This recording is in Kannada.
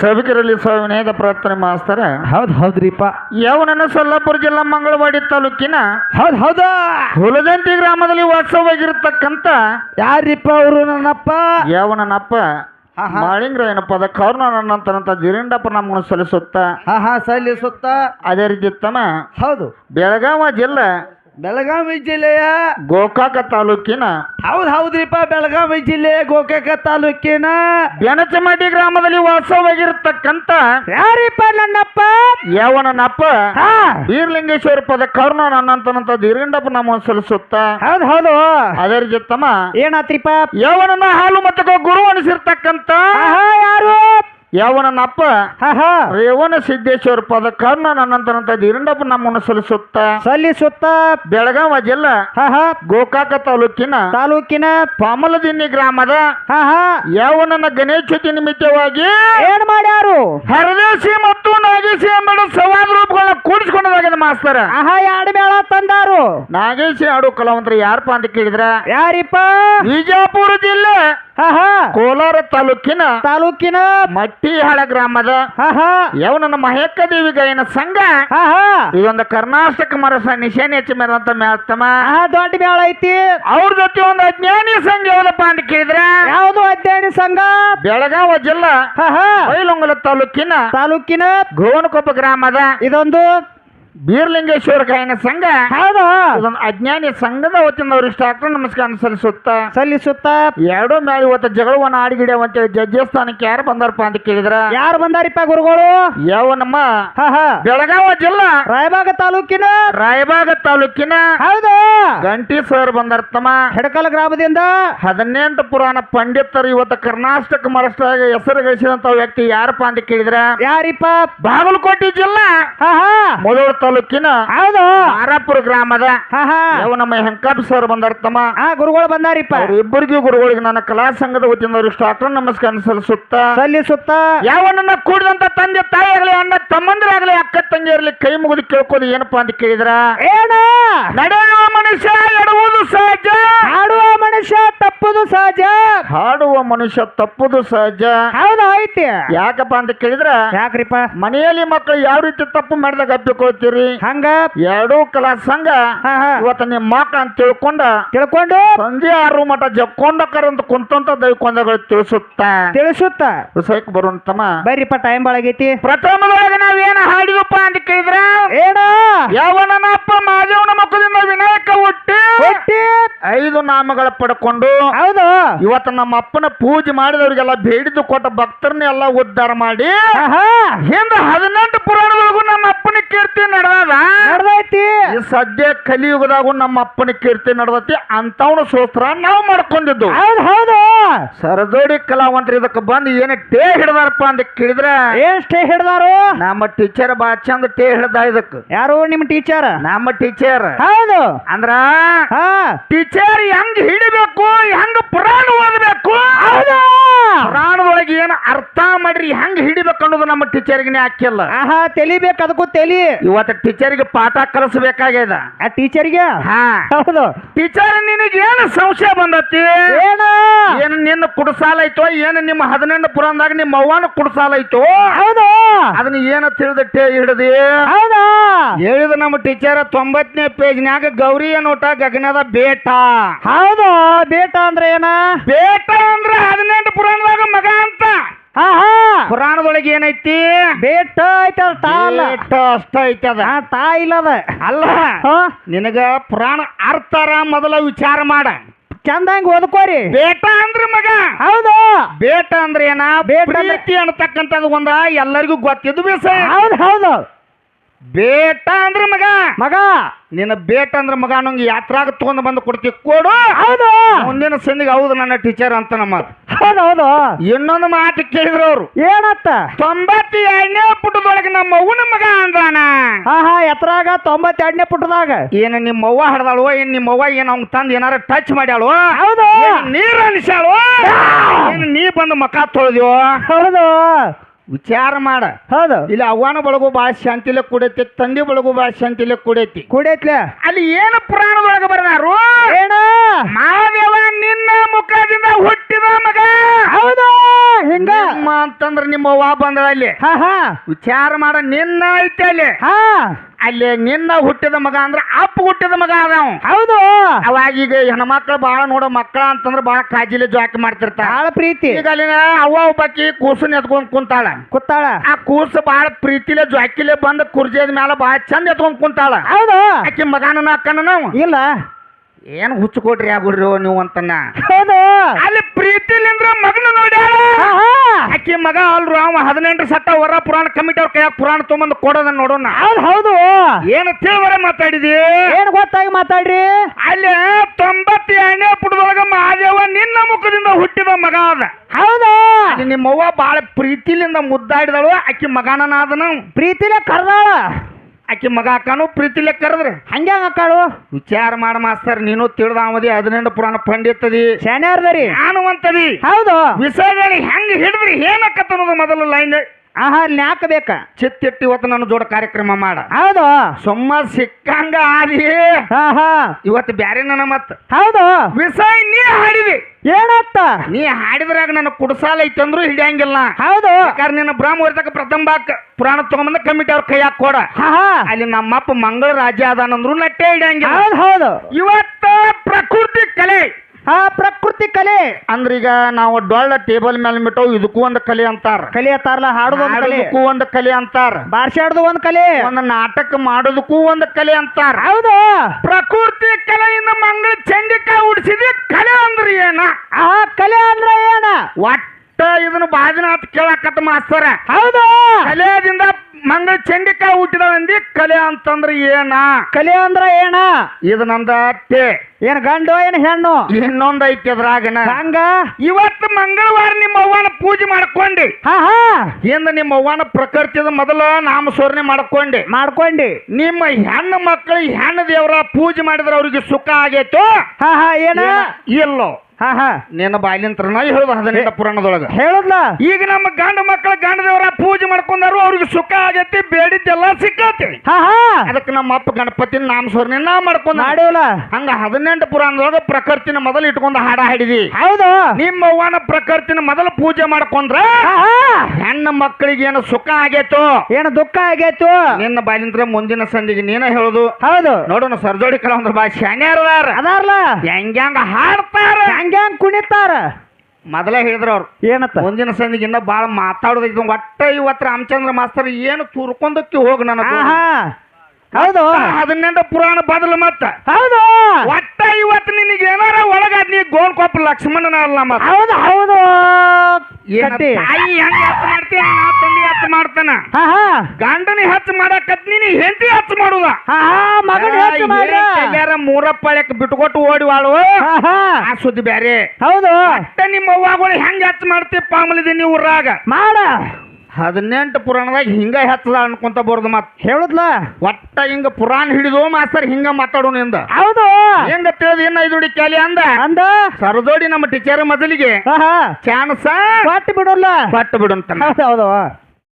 ಸಭಿಕರಲ್ಲಿ ಸ್ವಾಮಿನೇದ ಪ್ರಾರ್ಥನೆ ಮಾಸ್ತರ. ಹೌದು ಹೌದ್ರಿಪ್ಪ ಯಾವನನ್ನ ಸೊಲ್ಲಾಪುರ ಜಿಲ್ಲಾ ಮಂಗಳವಾಡಿ ತಾಲೂಕಿನ ಹೌದು ಹೌದಾ? ಹುಲಜಂತಿ ಗ್ರಾಮದಲ್ಲಿ ವಾಸವಾಗಿರತಕ್ಕಂತ ಯಾರಿಪ್ಪ ಅವರು ನನ್ನಪ್ಪ? ಹಾ. ಮಾಳಿಂಗ್ರ ಏನಪ್ಪ ಅದ ಕರ್ಣ ನನ್ನಂತನಂತ ಜಿರಿಂಡಪ್ಪ ನಮ್ಮನ್ನು ಸಲ್ಲಿಸುತ್ತ. ಹಾ ಹಾ ಸಲ್ಲಿಸುತ್ತ. ಅದೇ ರೀತಿ ತಮ್ಮ ಹೌದು. ಬೆಳಗಾವ ಜಿಲ್ಲೆ ಬೆಳಗಾವಿ ಜಿಲ್ಲೆಯ ಗೋಕಾಕ ತಾಲೂಕಿನ ಹೌದ್ ಹೌದ್ರಿಪ್ಪ ಬೆಳಗಾವಿ ಜಿಲ್ಲೆ ಗೋಕಾಕ ತಾಲೂಕಿನ ಬೆನಚಮಡಿ ಗ್ರಾಮದಲ್ಲಿ ವಾಸವಾಗಿರತಕ್ಕಂತ ಯಾರಿಪ್ಪ ನನ್ನಪ್ಪ? ಯಾವನನಪ್ಪ. ಹಾ. ಬೀರ್ಲಿಂಗೇಶ್ವರ ಪದ ಕರ್ಣ ನನ್ನಂತನಂತ ಜಿರಿಂಡಪ್ಪ ನಮ್ಮನ್ನು ಸಲ್ಲಿಸುತ್ತ. ಹೌದ್ ಹೌದು. ಅದರ ರೀತಿ ತಮ್ಮ ಏನಾತ್ರಿಪ್ಪ? ಯಾವನನ್ನ ಹಾಲು ಮತ್ತೆ ಗುರು ಅನಿಸಿರ್ತಕ್ಕಂತ ಯಾರು? ಹಾ ರೇವನ ರೇವಣ ಸಿದ್ದೇಶ್ವರ ಪದ ಕರ್ಣ ನನ್ನಂತನಂತ ಜಿರಿಂಡಪ್ಪ ನಮ್ಮನ್ನು ಸಲ್ಲಿಸುತ್ತ. ಸಲ್ಲಿಸುತ್ತ. ಬೆಳಗಾವ ಜಿಲ್ಲಾ ಗೋಕಾಕ ತಾಲೂಕಿನ ತಾಲೂಕಿನ ಪಾಮಲದಿನ್ನಿ ಗ್ರಾಮದ ಹಹ ಹಾ. ಗಣೇಶ ಗಣೇಶೋತಿ ನಿಮಿತ್ತವಾಗಿ ಏನ್ ಮಾಡ್ಯಾರು? ಹರದೇಶಿ ಮತ್ತು ನಾಗೇಶಿ ಎಂಬ ಸವಾದ ರೂಪಗಳನ್ನ ಕೂಡಿಸ್ಕೊಂಡದಾಗಿದೆ ಮಾಸ್ತರ? ಆಹಾ ಎರಡು ಮೇಳ ತಂದಾರು. ನಾಗೇಶಿ ಆಡು ಕಲಾವಂತರ ಯಾರಪ್ಪ ಅಂತ ಕೇಳಿದ್ರ? ಯಾರಿಪ್ಪ? ವಿಜಯಪುರ ಜಿಲ್ಲೆ. ಹಾ ಹಾ ಕೋಲಾರ ತಾಲೂಕಿನ ತಾಲೂಕಿನ ಮಟ್ಟಿಹಾಳ ಗ್ರಾಮದ ಹಾ ಯಾವ ನನ್ನ ಮಹೇಕ ದೇವಿ ಗಾಯನ ಸಂಘ. ಹಾ ಹಾ ಇದೊಂದು ಕರ್ನಾಟಕ ಮರಸ ನಿಶಾನೆ ಹೆಚ್ಚು ಮೇಲಂತ ಮೇಳತ್ತಮ ಆಹಾ ದೊಡ್ಡ ಮೇಳ ಐತಿ. ಅವ್ರ ಜೊತೆ ಒಂದು ಅಜ್ಞಾನಿ ಸಂಘ ಯಾವ್ದಪ್ಪ ಅಂತ ಕೇಳಿದ್ರ? ಯಾವುದು ಅಜ್ಞಾನಿ ಸಂಘ? ಬೆಳಗಾವ ಜಿಲ್ಲಾ. ಆಹಾ ಬೈಲೊಂಗಲ ತಾಲೂಕಿನ ತಾಲೂಕಿನ ಗೋವನಕೊಪ್ಪ ಗ್ರಾಮದ. ಇದೊಂದು ಬೀರ್ಲಿಂಗೇಶ್ವರ ಗಾಯನ ಸಂಘ. ಹೌದು. ಇದೊಂದು ಅಜ್ಞಾನಿ ಸಂಘದ ವತಿಯಿಂದ ಅವರಿಷ್ಟ ಇಷ್ಟ ನಮಸ್ಕಾರ ಸಲ್ಲಿಸುತ್ತ. ಸಲ್ಲಿಸುತ್ತ. ಎರಡೂ ಮೇಲೆ ಇವತ್ತು ಜಗಳವನ್ನ ಆಡಿಗಿಡ್ಯಾವ ಅಂತೇಳಿ ಜಡ್ಜ್ ಸ್ಥಾನಕ್ಕೆ ಯಾರು ಬಂದಾರಪ್ಪ ಅಂತ ಕೇಳಿದ್ರ. ಯಾರು ಬಂದಾರಿಪ್ಪ ಗುರುಗಳು? ಯಾವ ನಮ್ಮ ಬೆಳಗಾವ ಜಿಲ್ಲಾ. ರಾಯಬಾಗ ತಾಲೂಕಿನ? ರಾಯಬಾಗ ತಾಲೂಕಿನ. ಹೌದು. ಗಂಟಿ ಸರ್ ಬಂದಾರ ತಮ್ಮ ಹೆಡಕಲ್ ಗ್ರಾಮದಿಂದ? ಹದಿನೆಂಟು ಪುರಾಣ ಪಂಡಿತರು ಇವತ್ತು ಕರ್ನಾಟಕ ಮಹಾರಾಷ್ಟ್ರ ಹೆಸರು ಗಳಿಸಿದಂತ ವ್ಯಕ್ತಿ ಯಾರಪ್ಪ ಅಂತ ಕೇಳಿದ್ರ. ಯಾರಿಪ್ಪ? ಬಾಗಲಕೋಟೆ ಜಿಲ್ಲಾ. ಮೊದಲು ತಾಲೂಕಿನ ಹೌದು. ಮಾರಾಪುರ ಗ್ರಾಮದ ಹಾ ಹಾ. ಯಾವ ನಮ್ಮ ಹೆಂಕಾಪ್ ಸರ್ ಬಂದಾರ ತಮ್ಮ ಹಾ ಗುರುಗಳು ಬಂದಾರಿಪ್ಪ. ಇಬ್ಬರಿಗೂ ಗುರುಗಳಿಗೆ ನನ್ನ ಕಲಾ ಸಂಘದ ವತಿಯಿಂದ ಅಷ್ಟು ನಮಸ್ಕಾರ ಸಲ್ಲಿಸುತ್ತ. ಸಲ್ಲಿಸುತ್ತ. ಯಾವ ನನ್ನ ಕೂಡಿದಂತ ತಂದೆ ತಾಯಿ ಆಗಲಿ ಅಣ್ಣ ತಮ್ಮಂದ್ರಾಗಲಿ ಅಕ್ಕ ತಂಗಿಯರ್ಲಿ ಕೈ ಮುಗಿದು ಕೇಳ್ಕೋದು ಏನಪ್ಪಾ ಅಂತ ಕೇಳಿದ್ರ? ಏನ? ನಡೆಯುವ ಮನುಷ್ಯ ಎಡುವುದು ಸಹಜ. ಹಾಡುವ ಮನುಷ್ಯ ತಪ್ಪುದು ಸಹಜ. ಹಾಡುವ ಮನುಷ್ಯ ತಪ್ಪುದು ಸಹಜ. ಹೌದು ಐತಿ ಯಾಕಪ್ಪ ಅಂತ ಕೇಳಿದ್ರ ಯಾಕ್ರಿಪ್ಪ? ಮನೆಯಲ್ಲಿ ಮಕ್ಕಳು ಯಾವ ರೀತಿ ತಪ್ಪು ಮಾಡಿದಾಗ ಅಪ್ಪಿಕೊಳ್ತೀರಿ ಹಂಗ? ಎರಡೂ ಕಲಾ ಸಂಘ ಇವತ್ತು ನಿಮ್ಮ ಮಕ್ಕಳ ಅಂತ ತಿಳ್ಕೊಂಡ ತಿಳ್ಕೊಂಡು? ಸಂಜೆ ಆರು ಮಠ ಜಕ್ಕೊಂಡಕ್ಕರಂತ ಕುಂತಂತ ದೈಕೊಂಡಗಳು ತಿಳಿಸುತ್ತ? ತಿಳಿಸುತ್ತ? ವಿಷಯಕ್ಕೆ ಬರುವಂತಮ್ಮ ಬರ್ರಿಪ್ಪ ಟೈಮ್ ಬಳಗೈತಿ ಪ್ರಥಮದೊಳಗೆ ನಾವೇನ ಹಾಡಿದಪ್ಪ ಅಂತ ಕೇಳಿದ್ರ ಏನ? ಅಪ್ಪ ಮಾದೇವನ ಮಕ್ಕಳಿಂದ ವಿನಾಯಕ ಹುಟ್ಟಿ ಐದು ನಾಮಗಳ ಪಡ್ಕೊಂಡು ಹೌದು. ಇವತ್ತು ನಮ್ಮ ಅಪ್ಪನ ಪೂಜೆ ಮಾಡಿದವರಿಗೆಲ್ಲ ಬೇಡಿದ್ದು ಕೊಟ್ಟ ಭಕ್ತರನ್ನೆಲ್ಲ ಉದ್ಧಾರ ಮಾಡಿ ಹಿಂದ ಹದಿನೆಂಟು ಪುರಾಣಗಳಿಗೂ ನಮ್ಮ ಅಪ್ಪನ ಕೀರ್ತಿ ನಡೆದೈತಿ. ಸದ್ಯ ಕಲಿಯುಗದಾಗೂ ನಮ್ಮ ಅಪ್ಪನ ಕೀರ್ತಿ ನಡೆದೈತಿ. ಅಂತವನು ಸೂತ್ರ ನಾವು ಮಾಡ್ಕೊಂಡಿದ್ದು. ಹೌದು ಹೌದು. ಸರದೋಡಿ ಕಲಾವಂತರು ಇದಕ್ಕೆ ಬಂದು ಏನ ಟೇ ಹಿಡ್ದಾರಪ್ಪ ಅಂತ ಕೇಳಿದ್ರೆ ಏನ್ ಸ್ಟೇ ಹಿಡ್ದಾರು? ನಮ್ಮ ಟೀಚರ್ ಬಾ ಚಂದ ಟೇ ಹಿಡ್ದ ಇದಕ್ಕೆ. ಯಾರು ನಿಮ್ಮ ಟೀಚರ್? ನಮ್ಮ ಟೀಚರ್. ಹೌದು. ಅಂದ್ರ ಹಾ. ಟೀಚರ್ ಹೆಂಗ್ ಹಿಡಿಬೇಕು ಹೆಂಗ್ ಪುರಾಣ ಓದಬೇಕು? ಪುರಾಣದೊಳಗೆ ಏನು ಅರ್ಥ ಮಾಡ್ರಿ ಹೆಂಗ್ ಹಿಡಿಬೇಕು ಅನ್ನೋದು ನಮ್ಮ ಟೀಚರ್ಗೆ ಹಾಕಿಲ್ಲ. ಆಹಾ ತೆಲಿಬೇಕು ಅದಕ್ಕೂ ತೆಲಿ. ಇವತ್ತು ಟೀಚರ್ಗೆ ಪಾಠ ಕಲಿಸ್ಬೇಕಾಗ್ಯದ. ಆ ಟೀಚರ್ಗೆ? ಹಾ. ಹೌದು. ಟೀಚರ್ ನಿನಗೆ ಏನು ಸಂಶಯ ಬಂದತ್ತಿ ಏನು? ನಿನ್ನ ಕುಡ್ಸಾಲೈತೋ ಏನು ನಿಮ್ಮ ಹದಿನೆಂಟು ಪುರಾಣದಾಗ ನಿಮ್ಮ ಅವ್ವನ ಕುಡ್ಸಾಲೈತೋ ಹೌದು? ಅದನ್ನ ಏನ ತಿಳಿದಟ್ಟೆ ಹಿಡ್ದಿ? ಹೌದಾ? ಹೇಳಿದ ನಮ್ಮ ಟೀಚರ್ ತೊಂಬತ್ತನೇ ಪೇಜ್ನ್ಯಾಗ ಗೌರಿ ನೋಟ ಗಗನದ ಬೇಟ. ಹೌದು? ಬೇಟ ಅಂದ್ರೆ ಏನ? ಬೇಟ ಅಂದ್ರೆ ಹದಿನೆಂಟು ಪುರಾಣದಾಗ ಮಗ ಅಂತ. ಹಾ ಹಾ. ಪುರಾಣದೊಳಗೆ ಏನೈತಿ? ಬೇಟ ಐತದ ತಾಯಿ ಅಲ್ಲ. ಬೇಟ ಅಷ್ಟ ಐತೆ ಅದ. ತಾ ಇಲ್ಲದ ಅಲ್ಲ ನಿನಗ ಪುರಾಣ ಅರ್ಥರ ಮೊದಲ ವಿಚಾರ ಮಾಡ. ಚಂದಂಗ್ ಓದ್ಕೋರಿ. ಬೇಟ ಅಂದ್ರ ಮಗ. ಹೌದು. ಬೇಟ ಅಂದ್ರ ಏನ? ಬೇಟ ಅಂತಕ್ಕಂಥದ್ದು ಪ್ರೀತಿ ಅನ್ನತಕ್ಕಂಥದ್ದು ಒಂದ ಎಲ್ಲರಿಗೂ ಗೊತ್ತಿದ್ದು ಬೇಸ ಹೌದು ಹೌದು. ಬೇಟ ಅಂದ್ರೆ ಮಗ. ಮಗ. ನಿನ್ನ ಬೇಟ ಅಂದ್ರೆ ಮಗ ನಂಗೆ ಯಾತ್ರಾಗ ತಗೊಂಡ್ ಬಂದು ಕೊಡ್ತಿ ಕೊಡು. ಹೌದು. ಮುಂದಿನ ಸಂದಿಗೆ ಹೌದು ನನ್ನ ಟೀಚರ್ ಅಂತ ನಮ್ಮ ಹೌದು ಹೌದು. ಇನ್ನೊಂದು ಮಾತು ಕೇಳಿದ್ರು ಅವರು. ಏನತ್ತ? ತೊಂಬತ್ತ ಎರಡನೇ ಪುಟದೊಳಗೆ ನಮ್ಮ ಅವ್ವನ ಮಗ ಅಂದಾನ ಹಾ ಹಾ ಎತ್ತರಾಗ ತೊಂಬತ್ತೆರಡನೇ ಪುಟದಾಗ. ಏನ ನಿಮ್ಮ ಅವ್ವ ಹಡ್ದಾಳು ಏನ್ ನಿಮ್ಮ ಅವ್ವ ಏನ್ ಅವ್ನ ತಂದು ಏನಾರ ಟಚ್ ಮಾಡ್ಯಾಳು ಹೌದು. ನೀರು ನೀರ್ ಅನಿಸ್ಯಾಳು ಏನ್ ನೀ ಬಂದು ಮಕ ತೊಳೆದ್ಯೋ. ಹೌದು. ವಿಚಾರ ಮಾಡ. ಹೌದು. ಇಲ್ಲಿ ಅವ್ವನ ಬಳಗು ಭಾಳ ಶಾಂತಿಲೆ ಕೂಡೈತಿ ತಂದೆ ಬಳಗು ಭಾಳ ಶಾಂತಿಲೆ ಕೂಡೈತಿ. ಕುಡಿಯತ್ಲೆ ಅಲ್ಲಿ ಏನು ಪುರಾಣದೊಳಗೆ ಬರ್ದಾರು? ಏನ? ಮಾದೇವ ಮುಖದಿಂದ ಹುಟ್ಟಿದ ಮಗ. ಹೌದು ಹಿಂಗ? ನಿಮ್ಮ ಅಂತಂದ್ರ ನಿಮ್ಮ ಅವ್ವ ಅಲ್ಲಿ. ಹಾ ಹಾ. ವಿಚಾರ ಮಾಡ ನಿನ್ನ ಐತೆ ಅಲ್ಲಿ. ಹಾ. ಅಲ್ಲಿ ನಿನ್ನ ಹುಟ್ಟಿದ ಮಗ ಅಂದ್ರ ಅಪ್ಪ ಹುಟ್ಟಿದ ಮಗ ಅದ ಅವ ಹೌದು. ಅವಾಗ ಈಗ ಹೆಣ್ಮಕ್ಳು ಬಹಳ ನೋಡೋ ಮಕ್ಕಳ ಅಂತಂದ್ರ ಬಹಳ ಕಾಜಿಲೆ ಜಾಕಿ ಮಾಡ್ತಿರ್ತಾರ ಬಾಳ ಪ್ರೀತಿ. ಈಗ ಅಲ್ಲಿನ ಅವ್ವ ಒಬ್ಬಾಕಿ ಕೂಸನ್ ಎತ್ಕೊಂಡ್ ಕುಂತಾಳ. ಕುತ್ತಾಳ? ಆ ಕೂಸು ಬಹಳ ಪ್ರೀತಿಲೆ ಜಾಕಿಲೆ ಬಂದ ಕುರ್ಜಿದ ಮ್ಯಾಲ ಬಹಳ ಚಂದ ಎತ್ಕೊಂಡ್ ಕುಂತಾಳ. ಹೌದು. ಆಕಿ ಮಗನ ಅಕ್ಕನ ನಾವು ಇಲ್ಲ. ಏನ್ ಹುಚ್ಚು ಕೊಡ್ರಿ ಆಗ್ಬಿಡ್ರಿ ನೀವು ಅಂತನ್ನ ಹೌದು. ಅಲ್ಲಿ ಪ್ರೀತಿಲಿಂದ್ರ ಮಗನ ನೋಡ್ಯಾಳ? ಆಕಿ ಮಗ ಅಲ್ರು ಅವ ಹದಿನೆಂಟು ಸತ್ತ ವರ ಪುರಾಣ ಕಮಿಟಿ ಅವ್ರ ಕೈಯಾಗ ಪುರಾಣ ತೊಗೊಂಬಂದು ಕೊಡೋದನ್ನ ನೋಡೋಣ. ಹೌದು ಹೌದು. ಏನು ತಿಳಿವರ ಮಾತಾಡಿದಿ? ಏನ್ ಗೊತ್ತಾಗಿ ಮಾತಾಡ್ರಿ? ಅಲ್ಲಿ ತೊಂಬತ್ತೆರಡನೇ ಪುಟದೊಳಗ ಮಹಾದೇವ ನಿನ್ನ ಮುಖದಿಂದ ಹುಟ್ಟಿದ ಮಗ ಅದ. ಹೌದು. ನಿಮ್ಮವ್ವ ಬಾಳ ಪ್ರೀತಿಲಿಂದ ಮುದ್ದಾಡಿದಳು ಆಕಿ ಮಗನನಾದನು. ಪ್ರೀತಿಲೇ ಕರ್ದಾಳ. ಆಕಿ ಮಗ ಅಕ್ಕನು ಪ್ರೀತಿಲೆ ಕರೆದ್ರೆ ಹಂಗೆ ಅಕ್ಕಾಳು? ವಿಚಾರ ಮಾಡ ಮಾಸ್ತರ್ ನೀನು ತಿಳಿದ ಅವಧಿ ಹದಿನೆಂಟು ಪುರಾಣ ಪಂಡಿತದಿ. ಶಾನ್ಯಾರ್ದರಿ ಅಂತದಿ ಹೌದು. ವಿಷಯಗಳು ಹೆಂಗ್ ಹಿಡಿದ್ರಿ ಏನಕ್ಕತ್ತ ಅನ್ನೋದು ಮೊದಲು ಲೈನ್ ಆಹಾ ಅಲ್ಲಿ ಯಾಕ ಬೇಕ? ಚಿತ್ತಿಟ್ಟು ಇವತ್ತು ನಾನು ಜೋಡ ಕಾರ್ಯಕ್ರಮ ಮಾಡ. ಹೌದು. ಸುಮ್ಮ ಸಿಕ್ಕಂಗ ಆದಿ. ಹಾ ಹಾ. ಇವತ್ತು ಬ್ಯಾರೆ ನನ್ನ ಮತ್. ಹೌದು. ವಿಷಯ ನೀ ಹಾಡಿದಿ. ಏನತ್ತ? ನೀ ಹಾಡಿದ್ರಾಗ ನನ್ನ ಕುಡಸಾಲ ಐತಂದ್ರು ಹಿಡಿಯಂಗಿಲ್ಲ ಹೌದು. ಯಾಕಂದ್ರೆ ನಿನ್ನ ಬ್ರಹ್ಮವರ್ತಕ ಪ್ರಥಮ ಬಾಕ್ ಪುರಾಣ ತಗೊಂಬಂದ ಕಮಿಟಿ ಅವ್ರ ಕೈಯಾಗ ಕೊಡ. ಹಾ ಹಾ. ಅಲ್ಲಿ ನಮ್ಮಪ್ಪ ಮಂಗಳ ರಾಜ್ಯ ಅದಾನಂದ್ರು ನಟ್ಟೆ ಹಿಡಿಯಂಗಿಲ್ಲ. ಹೌದು ಹೌದು. ಇವತ್ತ ಪ್ರಕೃತಿ ಕಲೆ. ಕಲೆ. ಅಂದ್ರೆ ಈಗ ನಾವು ಡೊಳ್ಳ ಟೇಬಲ್ ಮೇಲೆ ಬಿಟ್ಟು ಇದಕ್ಕೂ ಒಂದು ಕಲೆ ಅಂತಾರ. ಕಲಿಯತ್ತಾರಲ್ಲ ಹಾಡುದು ಒಂದ್ ಕಲೆ. ಹಾಡೋದಕ್ಕೂ ಒಂದು ಕಲೆ ಅಂತಾರ. ಬಾರ್ಸಾಡ್ದು ಒಂದ್ ಕಲೆ. ಒಂದು ನಾಟಕ ಮಾಡೋದಕ್ಕೂ ಒಂದು ಕಲೆ ಅಂತಾರ. ಹೌದು? ಪ್ರಕೃತಿ ಕಲೆಯಿಂದ ಮಂಗಳ ಚಂಡಿಕಾ ಉಡಿಸಿದ ಕಲೆ ಅಂದ್ರೆ ಏನ? ಆ ಕಲೆ ಅಂದ್ರೆ ಏನ? ಒಟ್ಟ ಇದನ್ನ ಹತ್ತು ಕೇಳಕತ್ತ ಮಾಸ್ತರ ಹೌದು? ಕಲೆದಿಂದ ಮಂಗಳ ಚಂಡಿಕಾ ಹುಟ್ಟಿದವಂದಿ ಕಲೆ ಅಂತಂದ್ರೆ ಏನ? ಕಲೆ ಅಂದ್ರ ಏನ? ಇದು ನಂದ ಅತ್ತೆ ಏನ್ ಗಂಡು ಏನ್ ಹೆಣ್ಣು? ಇನ್ನೊಂದ್ ಐತಿ ಅದ್ರಾಗನ. ಹಂಗ? ಇವತ್ತು ಮಂಗಳವಾರ ನಿಮ್ಮ ಅವ್ವನ ಪೂಜೆ ಮಾಡ್ಕೊಂಡಿ. ಹಾ ಹಾ. ಹಿಂದ ನಿಮ್ಮ ಅವ್ವನ ಪ್ರಕೃತಿದ ಮೊದಲು ನಾಮಸ್ಮರಣೆ ಮಾಡ್ಕೊಂಡೆ. ಮಾಡ್ಕೊಂಡಿ. ನಿಮ್ಮ ಹೆಣ್ಣು ಮಕ್ಕಳು ಹೆಣ್ಣು ದೇವರ ಪೂಜೆ ಮಾಡಿದ್ರೆ ಅವ್ರಿಗೆ ಸುಖ ಆಗೈತೋ? ಹಾ ಹಾ ಏನ? ಇಲ್ಲೋ. ಹಾ ಹಾ. ನಿನ್ನ ಹದಿನೆಂಟ ಪುರಾಣದೊಳಗ. ಹೇಳುದ್ಲ? ಈಗ ನಮ್ಮ ಗಂಡ ಮಕ್ಕಳ ಗಂಡ ದೇವರ ಪೂಜೆ ಮಾಡ್ಕೊಂಡಾರು ಅವ್ರಿಗೆ ಸುಖ ಆಗೈತಿ ಬೇಡಿದ್ದೆಲ್ಲ ಸಿಕ್ಕತಿ. ಹಾ ಹಾ. ಅದಕ್ಕೆ ನಮ್ಮ ಅಪ್ಪ ಗಣಪತಿ ನಾಮಸ್ಮರಣೆ ನಾ ಮಾಡ್ಕೊಂಡ ಮಾಡಿವಲ್ಲ ಹಂಗ ಹದಿನೆಂಟು ಪುರಾಣದೊಳಗ ಪ್ರಕೃತಿನ ಮೊದಲು ಇಟ್ಕೊಂಡು ಹಾಡ ಹಾಡಿದಿ. ಹೌದು. ನಿಮ್ಮ ಅವ್ವನ ಪ್ರಕೃತಿನ ಮೊದಲು ಪೂಜೆ ಮಾಡ್ಕೊಂಡ್ರ ಹೆಣ್ಣು ಮಕ್ಕಳಿಗೆ ಏನು ಸುಖ ಆಗೈತೋ? ಏನು ದುಃಖ ಆಗೈತು? ನಿನ್ನ ಬಾಲಿಂತ್ರ ಮುಂದಿನ ಸಂಧಿಗೆ ನೀನ ಹೇಳುದು. ಹೌದು. ನೋಡೋಣ ಸರ್ಜೋಡಿ ಕಳ ಅಂದ್ರೆ ಬಾ ಶಾನ್ಯಾರದಾರ ಅದಾರ್ಲ. ಹೆಂಗ್ಯಾಂಗ ಹಾಡ್ತಾರ. ಹಂಗ್ಯಾಂಗ್ ಕುಣಿತಾರ? ಮೊದಲೇ ಹೇಳಿದ್ರ ಅವ್ರು. ಏನತ್ತ? ಮುಂದಿನ ಸಂದಿಗೆ ಇನ್ನ ಬಾಳ ಮಾತಾಡೋದೈತಿ. ಒಟ್ಟ ಇವತ್ತು ರಾಮಚಂದ್ರ ಮಾಸ್ತರ್ ಏನು ತುರ್ಕೊಂಡಕ್ಕೆ ಹೋಗ ನನ್ನ ಆಹಾ. ಹೌದು. ಹದಿನೆಂಟು ಪುರಾಣ ಬದಲು ಮತ್ತ. ಹೌದು. ಒಟ್ಟ ಇವತ್ತು ನಿನಗೆ ಏನಾರ ಒಳಗ ನೀ ಗೋಣ್ಕೊಪ್ಪ ಲಕ್ಷ್ಮಣನ ಅಲ್ಲ ಮತ್ತ. ಹೌದು ಹೌದು. ಏನ ತಾಯಿ ಹೆಂಗ್ ಮಾಡ್ತಾನ? ಹಾ ಹಾ. ಗಂಡನಿ ಹೆಚ್ಚು ಮಾಡಕತ್ ನೀನು ಹೆಂಡತಿ ಹಚ್ಚ ಮಾಡುದ? ಹಾ ಹಾ ಮಗನ ಹೆಚ್ಚು ಮಾಡ್ರ ಯಾರ ಮೂರಪ್ಪಳಕ್ ಬಿಟ್ಕೊಟ್ಟು ಓಡಿ ವಾಳು? ಹಾ ಹಾ. ಆ ಸುದ್ದಿ ಬ್ಯಾರೆ. ಹೌದು. ನಿಮ್ಮ ಅವ್ವಾಗಳು ಹೆಂಗ್ ಹೆಚ್ಚು ಮಾಡ್ತೀವಿ ಆಮೇಲೆ ನೀವು ಊರಾಗ? ಮಾಡ. ಹದಿನೆಂಟು ಪುರಾಣದಾಗ ಹಿಂಗ ಹೆಚ್ಚದ ಅನ್ಕೊಂತ ಬರ್ದು ಮತ್. ಹೇಳುದ್ಲ? ಒಟ್ಟ ಹಿಂಗ ಪುರಾಣ ಹಿಡಿದು ಮಾಸ್ತರ್ ಹಿಂಗ ಮಾತಾಡೋಣ ನಿಂದ. ಹೌದು. ಹೆಂಗ ತಿಳಿದ ಏನ ಐದು ಕ್ಯಾಲಿ ಅಂದ? ಅಂದ. ಸರದೋಡಿ ನಮ್ಮ ಟೀಚರ್ ಮೊದಲಿಗೆ ಚಾನ್ಸ ಕೊಟ್ಟು ಬಿಡೋಲ್ಲ ಪಟ್ಟು ಬಿಡುಂತ ಹೌದು ಹೌದು.